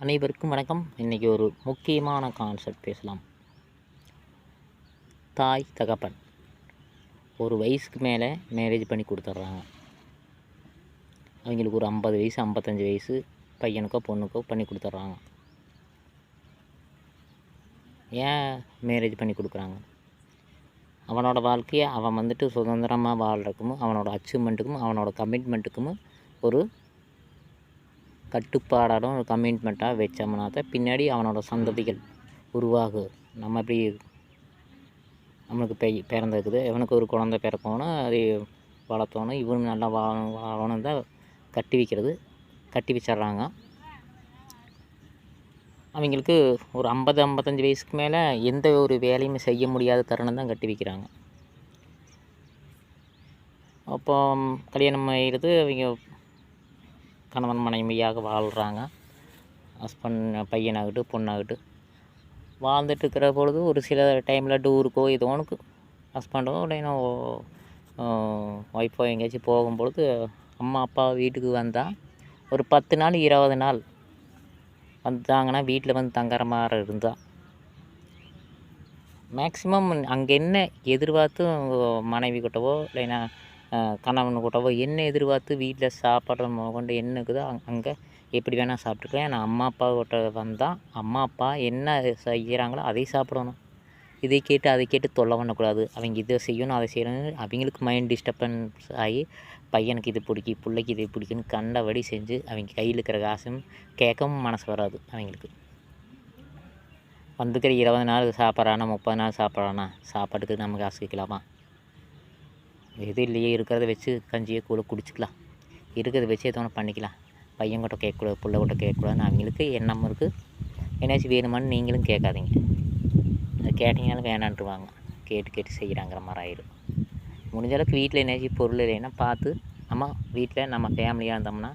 அனைவருக்கும் வணக்கம். இன்றைக்கி ஒரு முக்கியமான கான்செப்ட் பேசலாம். தாய் தகப்பன். ஒரு வயசுக்கு மேலே மேரேஜ் பண்ணி கொடுத்துட்றாங்க அவங்களுக்கு ஒரு ஐம்பது வயசு ஐம்பத்தஞ்சு வயசு பையனுக்கோ பொண்ணுக்கோ பண்ணி கொடுத்துட்றாங்க ஏன் மேரேஜ் பண்ணி கொடுக்குறாங்க? அவனோட வாழ்க்கையை அவன் வந்துட்டு சுதந்திரமாக வாழ்கிறக்கும் அவனோட அச்சீவ்மெண்ட்டுக்கும் அவனோட கமிட்மெண்ட்டுக்கும் ஒரு கட்டுப்பாடாலும் ஒரு கமிட்மெண்ட்டாக வச்சோம்னா தான் பின்னாடி அவனோட சந்ததிகள் உருவாகும் நம்ம இப்படி நம்மளுக்கு பெய் பிறந்திருக்குது. இவனுக்கு ஒரு குழந்தை பிறக்கணும் அதை வளர்த்தணும். இவனும் நல்லா வாழணும் வாழணும் தான் கட்டி வைக்கிறது. கட்டி வச்சிட்றாங்க. அவங்களுக்கு ஒரு ஐம்பது ஐம்பத்தஞ்சு வயசுக்கு மேலே எந்த ஒரு வேலையுமே செய்ய முடியாத தருணம் தான் கட்டி வைக்கிறாங்க. அப்போ கல்யாணம் ஆகிடுது அவங்க கணவன் மனைவியாக வாழ்கிறாங்க ஹஸ்பண்ட் பையனாகட்டும் பொண்ணாகட்டும். வாழ்ந்துட்டு இருக்கிற பொழுது ஒரு சில டைமில் டூருக்கோ ஏதோ ஒன்றுக்கு ஹஸ்பண்டோ இல்லைன்னா ஒய்ஃபோ எங்கேயாச்சும் போகும்பொழுது அம்மா அப்பா வீட்டுக்கு வந்தால் ஒரு பத்து நாள் இருபது நாள் வந்தாங்கன்னா வீட்டில் வந்து தங்குற மாதிரி இருந்தால் மேக்ஸிமம் அங்கே என்ன எதிர்பார்த்து மனைவி கிட்டவோ இல்லைன்னா கணவன் கூட்டவோ என்ன எதிர்பார்த்து வீட்டில் சாப்பிட்ற கொண்டு என்ன இருக்குதோ அங்கே எப்படி வேணால் சாப்பிட்டுக்கலாம். ஏன்னா அம்மா அப்பா கிட்ட வந்தால் அம்மா அப்பா என்ன செய்கிறாங்களோ அதை சாப்பிடணும். இதை கேட்டு அதை கேட்டு தொல்லை பண்ணக்கூடாது. அவங்க இதை செய்யணும் அதை செய்யணும் அவங்களுக்கு மைண்ட் டிஸ்டர்பன்ஸ் ஆகி பையனுக்கு இது பிடிக்கி பிள்ளைக்கு இது பிடிக்குன்னு கண்டபடி செஞ்சு அவங்க கையில் இருக்கிற காசும் கேட்கவும் மனசு வராது அவங்களுக்கு. வந்துக்கிற இருபது நாள் சாப்பிட்றானா முப்பது நாள் சாப்பிட்றானா சாப்பாட்டுக்கு நம்ம காசு கேட்கலாமா? எது இல்லையே இருக்கிறத வச்சு கஞ்சியை கூட குடிச்சிக்கலாம். இருக்கிறத வச்சு எதோ ஒன்று பண்ணிக்கலாம். பையன் கிட்ட கேட்கக்கூடாது பிள்ளை கிட்ட கேட்கக்கூடாதுன்னு அவங்களுக்கு எண்ணம் இருக்குது என்னாச்சும் வேணுமான்னு நீங்களும் கேட்காதீங்க. அது கேட்டிங்கனாலும் வேணான்ட்டுருவாங்க கேட்டு கேட்டு செய்கிறாங்கிற மாதிரி ஆயிடும் முடிஞ்ச அளவுக்கு வீட்டில் என்னாச்சும் பொருள் இல்லைன்னா பார்த்து நம்ம வீட்டில் நம்ம ஃபேமிலியாக இருந்தோம்னா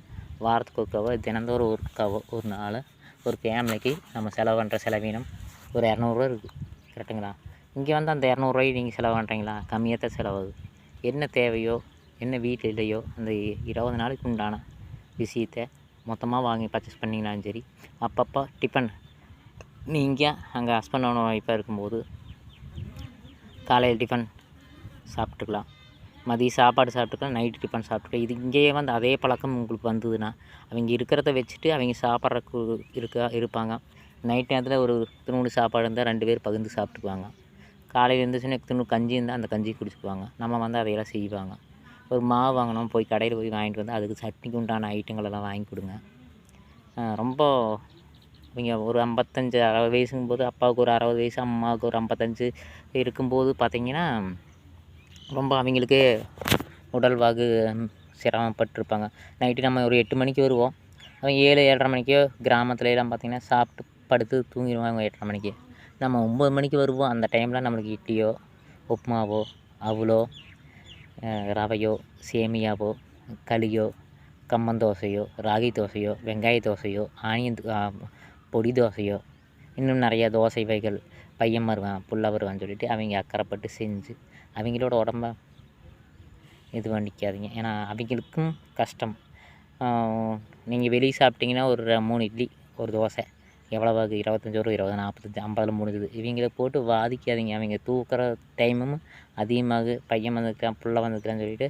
வாரத்துக்கு ஒருக்காவோ தினந்தோறும் ஒருக்காவோ ஒரு நாள் ஒரு ஃபேமிலிக்கு நம்ம செலவு பண்ணுற செலவீனம் ஒரு இரநூறுவா இருக்குது கரெக்டுங்களா இங்கே வந்து அந்த இரநூறுவாய் நீங்கள் செலவு பண்ணுறீங்களா கம்மியாக தான் செலவாகுது. என்ன தேவையோ என்ன வீட்டில் இல்லையோ அந்த இருபது நாளைக்கு உண்டான விஷயத்தை மொத்தமாக வாங்கி பர்ச்சேஸ் பண்ணிங்கனாலும் சரி அப்பப்போ டிஃபன் நீங்கள் அங்கே ஹஸ்பண்டோட ஒய்ஃபாக இருக்கும்போது காலையில் டிஃபன் சாப்பிட்டுக்கலாம். மதியம் சாப்பாடு சாப்பிட்டுக்கலாம் நைட்டு டிஃபன் சாப்பிட்டுக்கலாம். இது இங்கேயே வந்து அதே பழக்கம் உங்களுக்கு வந்ததுன்னா அவங்க இருக்கிறத வச்சுட்டு அவங்க சாப்பிட்றக்கு இருக்கா இருப்பாங்க. நைட் நேரத்தில் ஒரு திருநூறு சாப்பாடு இருந்தால் ரெண்டு பேர் பகிர்ந்து சாப்பிட்டுக்குவாங்க. காலையில் எழுந்துச்சுன்னா திருநூறு கஞ்சி இருந்தால் அந்த கஞ்சி குடிச்சுக்குவாங்க. நம்ம வந்து அதையெல்லாம் செய்வாங்க. ஒரு மாவு வாங்கினோம் போய் கடையில் போய் வாங்கிட்டு வந்து அதுக்கு சட்னிக்கு உண்டான ஐட்டங்கள் எல்லாம் வாங்கி கொடுங்க. ரொம்ப இவங்க ஒரு ஐம்பத்தஞ்சு அறுபது வயசுங்கும் போது அப்பாவுக்கு ஒரு அறுபது வயசு அம்மாவுக்கு ஒரு ஐம்பத்தஞ்சு இருக்கும்போது பார்த்திங்கன்னா ரொம்ப அவங்களுக்கே உடல்வாகு சிரமப்பட்டிருப்பாங்க. நைட்டு நம்ம ஒரு எட்டு மணிக்கு வருவோம். அவங்க ஏழு ஏழரை மணிக்கோ கிராமத்துல எல்லாம் பார்த்திங்கன்னா சாப்பிட்டு படுத்து தூங்கிடுவாங்க எட்டரை மணிக்கு. நம்ம ஒம்பது மணிக்கு வருவோம். அந்த டைமில் நம்மளுக்கு இட்லியோ உப்புமாவோ அவலோ ரவையோ சேமியாவோ களியோ கம்மந்தோசையோ ராகி தோசையோ வெங்காய தோசையோ ஆனியன் பொடி தோசையோ இன்னும் நிறையா தோசை வகைகள் பையன் வருவான் புள்ள வருவான்னு சொல்லிட்டு அவங்க அக்கறைப்பட்டு செஞ்சு அவங்களோட உடம்ப இது பண்ணிக்காதீங்க. ஏன்னா அவங்களுக்கும் கஷ்டம். நீங்கள் வெளியே சாப்பிட்டீங்கன்னா ஒரு மூணு இட்லி ஒரு தோசை. எவ்வளவாக இருபத்தஞ்சி ரூபா இருபது நாற்பத்தஞ்சி ஐம்பதில் முடிஞ்சுது. இவங்கள போட்டு வாதிக்காதீங்க. அவங்க தூக்குற டைமும் அதிகமாக பையன் வந்திருக்கான் புள்ள வந்திருக்கான்னு சொல்லிட்டு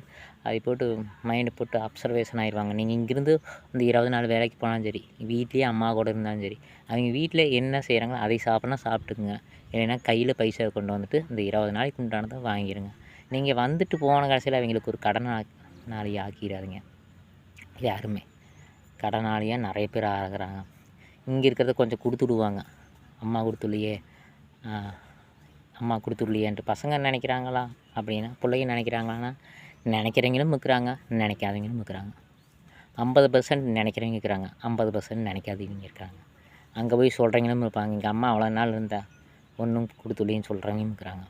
அதை போட்டு மைண்டு போட்டு அப்சர்வேஷன் ஆயிடுவாங்க நீங்கள் இங்கேருந்து இந்த இருபது நாள் வேலைக்கு போனாலும் சரி வீட்லேயே அம்மா கூட இருந்தாலும் சரி அவங்க வீட்டில் என்ன செய்கிறாங்களோ அதை சாப்பிட்னா சாப்பிட்டுக்குங்க. இல்லைன்னா கையில் பைசா கொண்டு வந்துட்டு இந்த இருபது நாளைக்கு உண்டானதை வாங்கிடுங்க நீங்கள் வந்துட்டு போன கடைசியில் அவங்களுக்கு ஒரு கடன் நாளி ஆக்கிடாதீங்க யாருமே. கடனாளியாக நிறைய பேர் ஆகிறாங்க. இங்கே இருக்கிறத கொஞ்சம் கொடுத்துடுவாங்க. அம்மா கொடுத்துலையே அம்மா கொடுத்துடலையேன்ட்டு பசங்க நினைக்கிறாங்களா? அப்படின்னா பிள்ளைங்க நினைக்கிறாங்களான்னா நினைக்கிறவங்களும் இருக்கிறாங்க நினைக்காதவங்களும் இருக்கிறாங்க ஐம்பது பர்சன்ட் நினைக்கிறவங்க இருக்கிறாங்க ஐம்பது பர்சன்ட் நினைக்காதவங்க இருக்கிறாங்க அங்கே போய் சொல்கிறவங்களும் இருப்பாங்க எங்கள் அம்மா அவ்வளோ நாள் இருந்தா ஒன்றும் கொடுத்துலையும் சொல்கிறவங்களும் இருக்கிறாங்க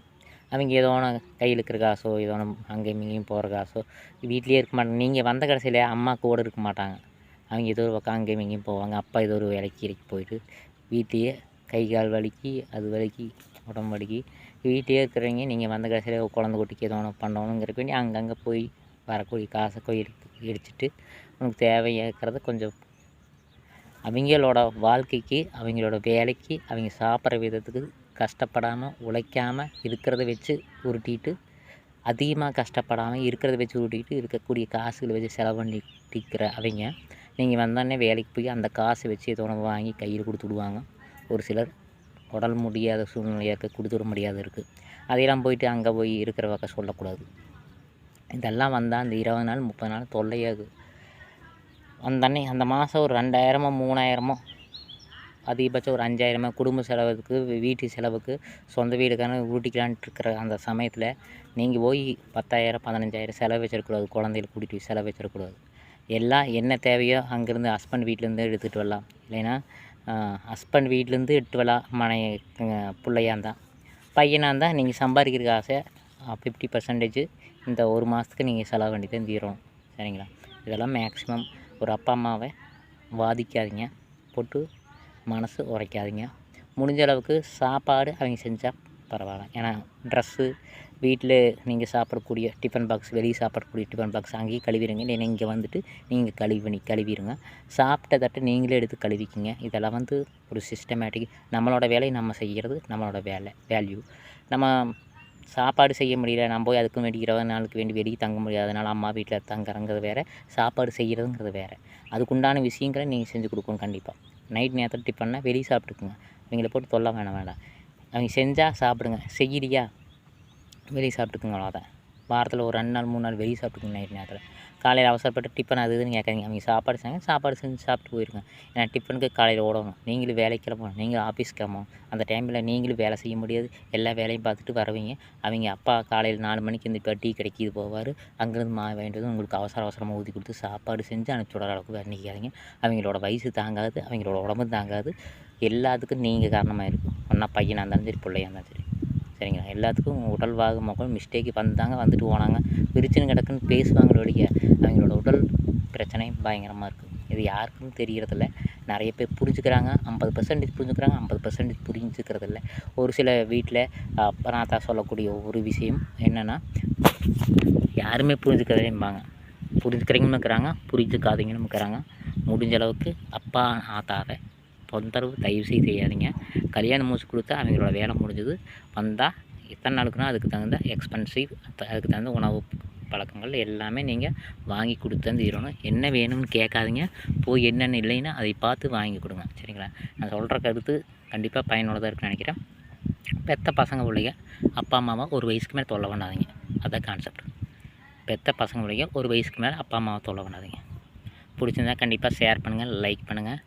அவங்க ஏதோ ஒன்று கையில் இருக்கிற காசோ ஏதோ ஒன்று அங்கேயும் இங்கேயும் போகிற காசோ வீட்லேயே இருக்க மாட்டாங்க. நீங்கள் வந்த கடைசியில் அம்மா கூட இருக்க மாட்டாங்க. அவங்க ஏதோ ஒரு பக்கம் அங்கேயும் இங்கேயும் போவாங்க. அப்பா ஏதோ ஒரு வேலைக்கு இறக்கி போயிட்டு வீட்டையே கை கால் வலிக்கு அது வலிக்கு உடம்பு வலிக்கு. வீட்டையே இருக்கிறவங்க நீங்கள் வந்த கடைசியில் குழந்த குட்டிக்கு ஏதோ ஒன்று பண்ணணுங்கிறக்கு வேண்டி அங்கங்கே போய் வரக்கூடிய காசை போய் எடுத்து இடிச்சிட்டு உனக்கு தேவையாக இருக்கிறத கொஞ்சம் அவங்களோட வாழ்க்கைக்கு அவங்களோட வேலைக்கு அவங்க சாப்பிட்ற விதத்துக்கு கஷ்டப்படாமல் உழைக்காமல் இருக்கிறத வச்சு உருட்டிட்டு அதிகமாக கஷ்டப்படாமல் இருக்கிறத வச்சு உருட்டிட்டு இருக்கக்கூடிய காசுகளை வச்சு செலவு பண்ணிட்டிருக்கிற அவங்க நீங்கள் வந்தோடனே வேலைக்கு போய் அந்த காசை வச்சு ஏதோ ஒன்று வாங்கி கையில் கொடுத்து விடுவாங்க. ஒரு சிலர் உடல் முடியாத சூழ்நிலையாக இருக்குது கொடுத்துட முடியாத இருக்குது அதையெல்லாம் போயிட்டு அங்கே போய் இருக்கிற பக்கம் சொல்லக்கூடாது. இதெல்லாம் வந்தால் அந்த இருபது நாள் முப்பது நாள் தொல்லையாகுது அந்த அன்னை அந்த மாதம் ஒரு ரெண்டாயிரமோ மூணாயிரமோ அதிகபட்சம் ஒரு அஞ்சாயிரமோ குடும்ப செலவுக்கு வீட்டு செலவுக்கு சொந்த வீடுக்கான ஊட்டிக்கலான்ட்டு இருக்கிற அந்த சமயத்தில் நீங்கள் போய் பத்தாயிரம் பதினஞ்சாயிரம் செலவு வச்சிடக்கூடாது குழந்தைகளை கூட்டிகிட்டு செலவு வச்சிடக்கூடாது எல்லாம் என்ன தேவையோ அங்கேருந்து ஹஸ்பண்ட் வீட்டிலேருந்து எடுத்துகிட்டு வரலாம். இல்லைன்னா ஹஸ்பண்ட் வீட்டிலேருந்து எடுத்து வரலாம் மனை பிள்ளையா இருந்தால் பையனாக இருந்தால் நீங்கள் சம்பாதிக்கிற ஆசை ஃபிஃப்டி பர்சன்டேஜ் இந்த ஒரு மாதத்துக்கு நீங்கள் செலவு வேண்டி தான் தீரணும். சரிங்களா? இதெல்லாம் மேக்ஸிமம் ஒரு அப்பா அம்மாவை வாதிக்காதீங்க. போட்டு மனசு உரைக்காதீங்க. முடிஞ்ச அளவுக்கு சாப்பாடு அவங்க செஞ்சால் பரவாயில்ல. ஏன்னா ட்ரெஸ்ஸு வீட்டில் நீங்கள் சாப்பிடக்கூடிய டிஃபன் பாக்ஸ் வெளியே சாப்பிடக்கூடிய டிஃபன் பாக்ஸ் அங்கேயே கழுவிடுங்க. இல்லைன்னா இங்கே வந்துட்டு நீங்கள் கழுவி பண்ணி கழுவிடுங்க. சாப்பிட்டதட்ட நீங்களே எடுத்து கழுவிக்கிங்க. இதெல்லாம் வந்து ஒரு சிஸ்டமேட்டிக் நம்மளோட வேலையை நம்ம செய்கிறது நம்மளோட வேலை வேல்யூ நம்ம சாப்பாடு செய்ய முடியல நம்ம போய் அதுக்கு வேண்டி இருபது நாளுக்கு வேண்டி வெளியே தங்க முடியாதனால அம்மா வீட்டில் தங்குறங்கிறது வேறு சாப்பாடு செய்கிறதுங்கிறது வேறு. அதுக்குண்டான விஷயங்களை நீங்கள் செஞ்சு கொடுக்கணும் கண்டிப்பாக நைட் நேரத்தில் டிஃபன்னா வெளியே சாப்பிட்டுக்குங்க. அவங்கள போட்டு தொல்ல வேணாம் வேண்டாம் அவங்க செஞ்சால் சாப்பிடுங்க. செய்யலையா வெளியே சாப்பிட்டுக்குங்க அவ்வளோதான். வாரத்தில் ஒரு ரெண்டு நாள் மூணு நாள் வெளியே சாப்பிட்டுக்குங்க நைட் நேரத்தில். காலையில் அவசரப்பட்டு டிஃபன் அது இதுன்னு கேட்காதீங்க. அவங்க சாப்பாடு செஞ்சாங்க சாப்பாடு செஞ்சு சாப்பிட்டு போயிருங்க. ஏன்னா டிஃபனுக்கு காலையில் ஓடணும். நீங்களும் வேலைக்கு கிளம்பணும். நீங்கள் ஆஃபீஸ் கிளம்பணும். அந்த டைமில் நீங்களும் வேலை செய்ய முடியாது. எல்லா வேலையும் பார்த்துட்டு வரவீங்க. அவங்க அப்பா காலையில் நாலு மணிக்கு இந்த இப்போ டீ கடைக்கு இது போவார். அங்கேருந்து மா வேண்டியது உங்களுக்கு அவசர அவசரமாக ஊற்றி கொடுத்து சாப்பாடு செஞ்சு அனுப்பிச்சி விடுற அளவுக்கு வர்ணிக்காதீங்க. அவங்களோட வயசு தாங்காது. அவங்களோட உடம்பு தாங்காது. எல்லாத்துக்கும் நீங்கள் காரணமாக இருக்கும் ஒன்றா பையனாக இருந்தாலும் சரி பிள்ளையாக இருந்தாலும் சரி. சரிங்களா எல்லாத்துக்கும் உடல் வாகு மக்கள் மிஸ்டேக் வந்தாங்க வந்துட்டு போனாங்க. விரிச்சுன்னு கிடக்குன்னு பேசுவாங்க ஒழிய அவங்களோட உடல் பிரச்சனை பயங்கரமாக இருக்குது இது யாருக்கும் தெரிகிறதில்ல நிறைய பேர் புரிஞ்சுக்கிறாங்க. ஐம்பது பர்சன்டேஜ் புரிஞ்சுக்கிறாங்க. ஐம்பது பர்சன்டேஜ் புரிஞ்சுக்கிறதில்ல. ஒரு சில வீட்டில் அப்பனாத்தா சொல்லக்கூடிய ஒரு விஷயம் என்னென்னா யாருமே புரிஞ்சுக்கிறதேம்பாங்க புரிஞ்சுக்கிறவங்களும் இருக்கிறாங்க புரிஞ்சுக்காதவங்களும் இருக்கிறாங்க. முடிஞ்ச அளவுக்கு அப்பா ஆத்தாவை தொந்தரவு தயவு செய்து செய்யாதீங்க. கல்யாணம் முடிச்சு கொடுத்தா அவங்களோட வேலை முடிஞ்சது. வந்தால் எத்தனை நாளுக்குனா அதுக்கு தகுந்த எக்ஸ்பென்சிவ் அதுக்கு தகுந்த உணவு பழக்கங்கள் எல்லாமே நீங்கள் வாங்கி கொடுத்து தீரணும். என்ன வேணும்னு கேட்காதீங்க. போய் என்னென்ன இல்லைன்னா அதை பார்த்து வாங்கி கொடுங்க. சரிங்களா? நான் சொல்கிற கருத்து கண்டிப்பாக பயனுள்ளதாக இருக்குன்னு நினைக்கிறேன். பெத்த பசங்க பிள்ளைங்க அப்பா அம்மாவை ஒரு வயசுக்கு மேலே தொல்லை பண்ணாதீங்க. அதான் கான்செப்ட் பெத்த பசங்க பிள்ளைங்க ஒரு வயசுக்கு மேலே அப்பா அம்மாவை தொல்லை பண்ணாதீங்க. பிடிச்சிருந்தா கண்டிப்பாக ஷேர் பண்ணுங்கள் லைக் பண்ணுங்கள்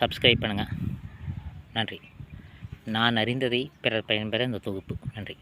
சப்ஸ்கிரைப் பண்ணுங்கள் நன்றி. நான் அறிந்ததை பிறர் பயன்பெற இந்த தொகுப்பு. நன்றி.